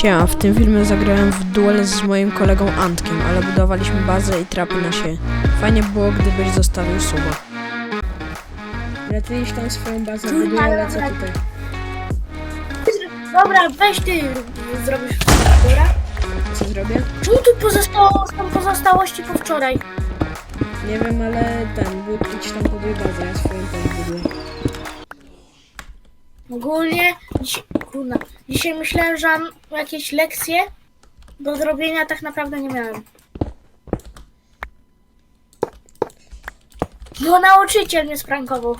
Witajcie, a w tym filmie zagrałem w duel z moim kolegą Antkiem, ale budowaliśmy bazę i trapy na siebie. Fajnie było, gdybyś zostawił suba. Iść tam swoją bazę, buduję, ale co tutaj? Dobra, weź ty zrobisz dobra? Co zrobię? Czemu tu pozostało, są pozostałości po wczoraj? Nie wiem, ale ten, bud, idź tam buduj bazę, ja swoją też buduję. Ogólnie, dziś, kurna, dzisiaj myślałem, że mam jakieś lekcje do zrobienia, tak naprawdę nie miałem. No nauczyciel mnie sprankował.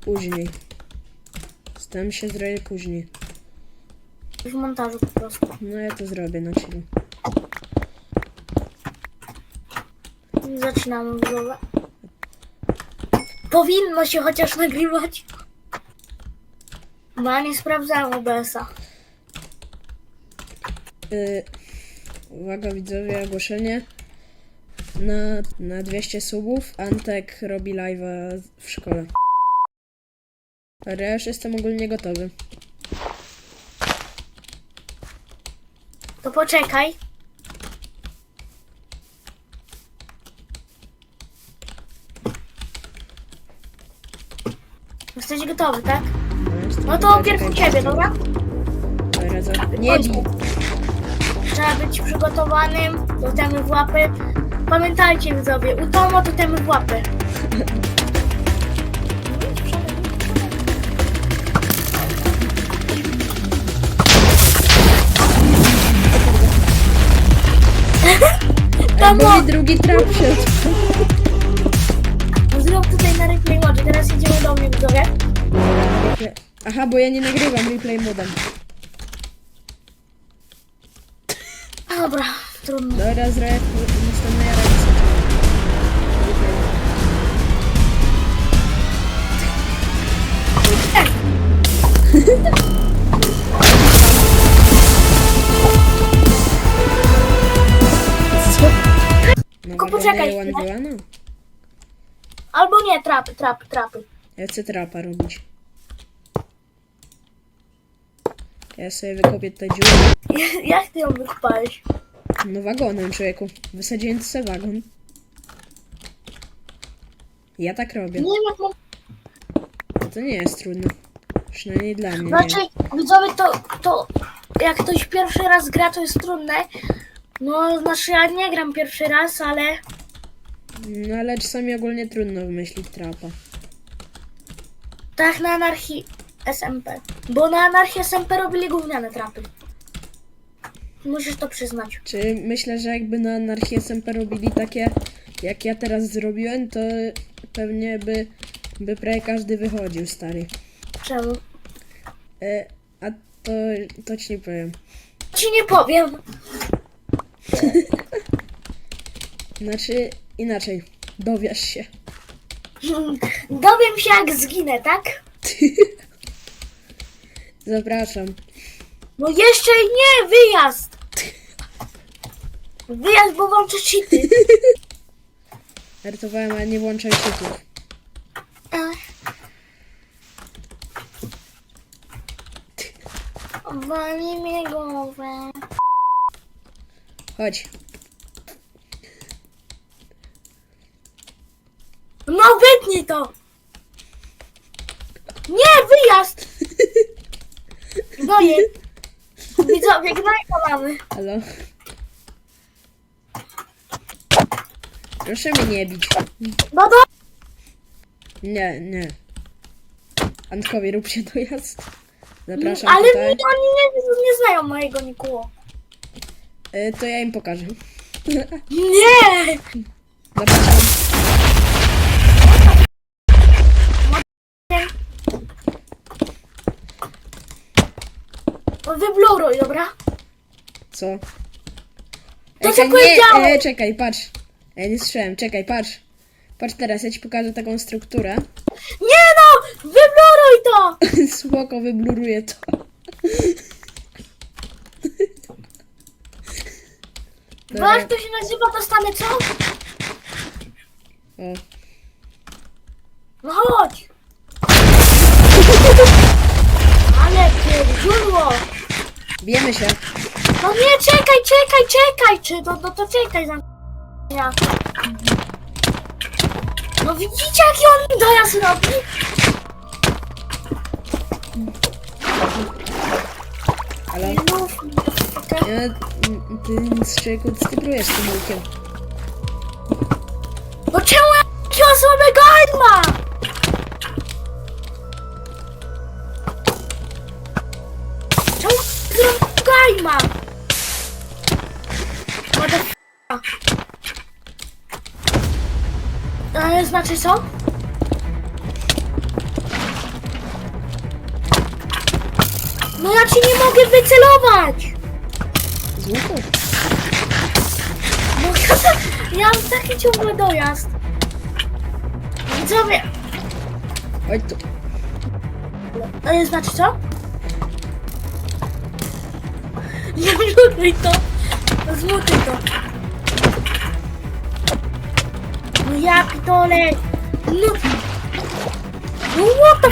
Później. Z tym się zrobię później. W montażu po prostu. No ja to zrobię na chwilę. Zaczynamy budowę. Powinno się chociaż nagrywać. Ja nie sprawdzałem OBS-a. Y, uwaga widzowie, ogłoszenie. Na, na 200 subów Antek robi live'a w szkole. Ale ja już jestem ogólnie gotowy. To poczekaj. Jesteś gotowy, tak? No to pierw ciebie, dobra? Nie bij! Trzeba być przygotowanym do temy w łapy. Pamiętajcie widzowie, u Tomo to temy w łapy. Tomo, drugi trap zrób tutaj na replay mode. Teraz jedziemy do mnie widzowie. Aha, bo ja nie nagrywam replay modem. Dobra, trudno. Dobra, zrobię następnej reakcji. Co? No, Tylko poczekaj chwilę. no. Albo nie, trapy, trapy, trapy. Ja chcę trapa robić. Ja sobie wykopię tutaj dziurę. Jak ty ją wykopałeś? No wagonem, człowieku. Wysadziłem sobie wagon. Ja tak robię. Nie jak mam... To nie jest trudno. Przynajmniej dla mnie. Znaczy, widzowie, to, to jak ktoś pierwszy raz gra, to jest trudne. No, znaczy ja nie gram pierwszy raz, ale No ale czasami ogólnie trudno wymyślić trapa. tak na anarchii SMP. Bo na anarchii SMP robili gówniane trapy. Musisz to przyznać. Czy myślę, że jakby na anarchii SMP robili takie, jak ja teraz zrobiłem, to pewnie by, by prawie każdy wychodził, stary. Czemu? E, a to, to ci nie powiem. Ci nie powiem. Znaczy, inaczej. Dowiesz się. Dowiem się jak zginę, tak? Zapraszam. No jeszcze nie, wyjazd! Wyjazd, bo włączę cheaty. Żartowałem, ale nie włączaj czytów. Wali mnie głowę. Chodź. No wytnij to! Nie, wyjazd! Gnoje. Widzowie, gnojka mamy. Halo? Proszę mnie nie bić. No to... Nie, nie. Antkowi rób się dojazd. Zapraszam Ale tutaj. mi, oni nie, nie znają mojego Nikuło. Y, to ja im pokażę. Nie! Zapraszam. Wybluruj, dobra? Co? To co nie, e, czekaj, patrz. Ja nie słyszałem, czekaj, patrz. Patrz teraz, ja ci pokażę taką strukturę. Nie no! Wybluruj to! Spoko, wybluruję to. Dobra. Jak to się nazywa, dostanę co? O. No chodź! Ale ty, źródło! Bijemy się. No nie, czekaj, czekaj, czekaj! Czy no, no to czekaj za ja. No widzicie jaki on dojazd robi? Ale No, okej. ja, ty z czego ty próbujesz z tym łukiem? No czemu ja takiego znaczy co? No ja ci nie mogę wycelować! Z łuku? No ja mam taki ciągły dojazd. Widzowie, Chodź tu. E, znaczy co? Nie to. Zmutuj to. No ja pitole. No. No what the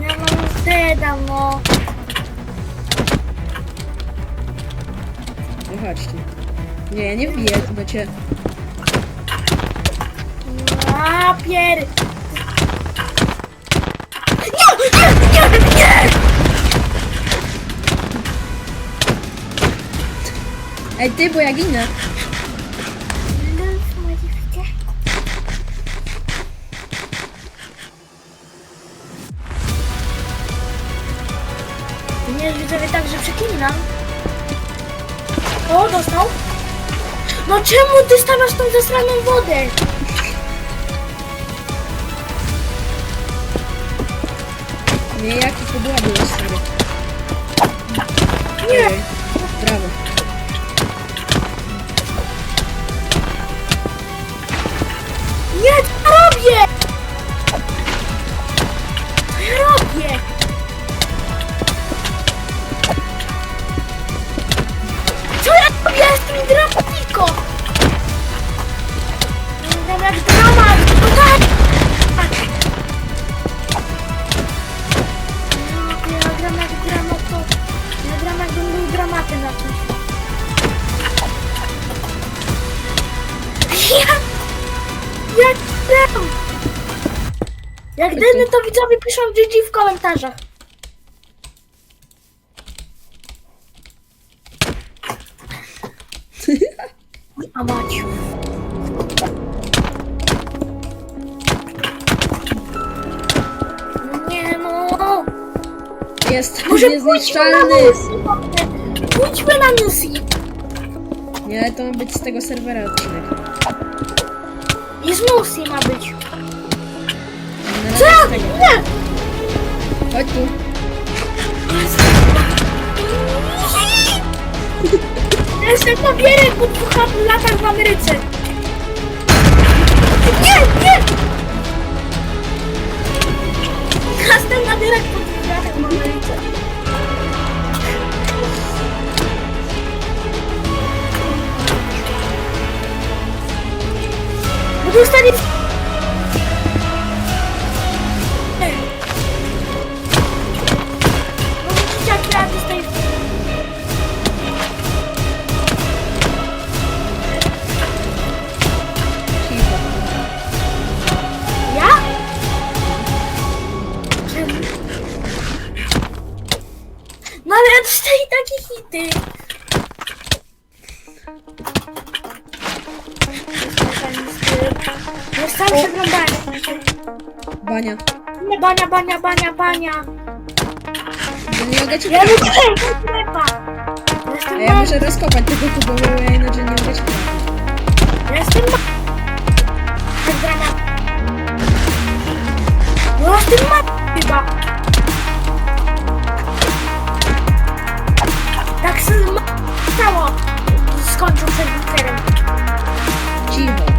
Nie mam zdeda, no. No chodź tu. Nie, ja nie wbiję tu do ciebie. A pier... Nie, nie, nie, nie! Ej, ty, bo ja ginę. Widzowie tak, że przeklinam. O, dostał. No czemu ty stawiasz tą zasraną wodę? Nie, jaki była stary. Nie. Brawo. No, Ja gram jak dramat, to... Ja gram jakbym był dramatem na czymś. Ja... Jak gram? Jak dyny, to widzowie piszą GG w komentarzach. A Maciu. Jest Może pójdźmy na niezniszczalny. Nusi. Pójdźmy na Nusi. Nie, to ma być z tego serwera odcinek. I z Nusi ma być. Na Co? razie z tego. Nie. Chodź tu. Jestem papierek po dwóch latach w Ameryce. Nie, nie! Jestem papierek dostanie... Bania. Nie, bania, bania, bania, bania. No nie mogę cię Ja wykopać. rzuciłem do sklepa. Ja muszę rozkopać tego kubu, bo ja inaczej nie mogę cię ma- Jestem ma... Wygrana. No jestem ma... chyba. Tak się ma... stało. Skończył przed literem. Cicho.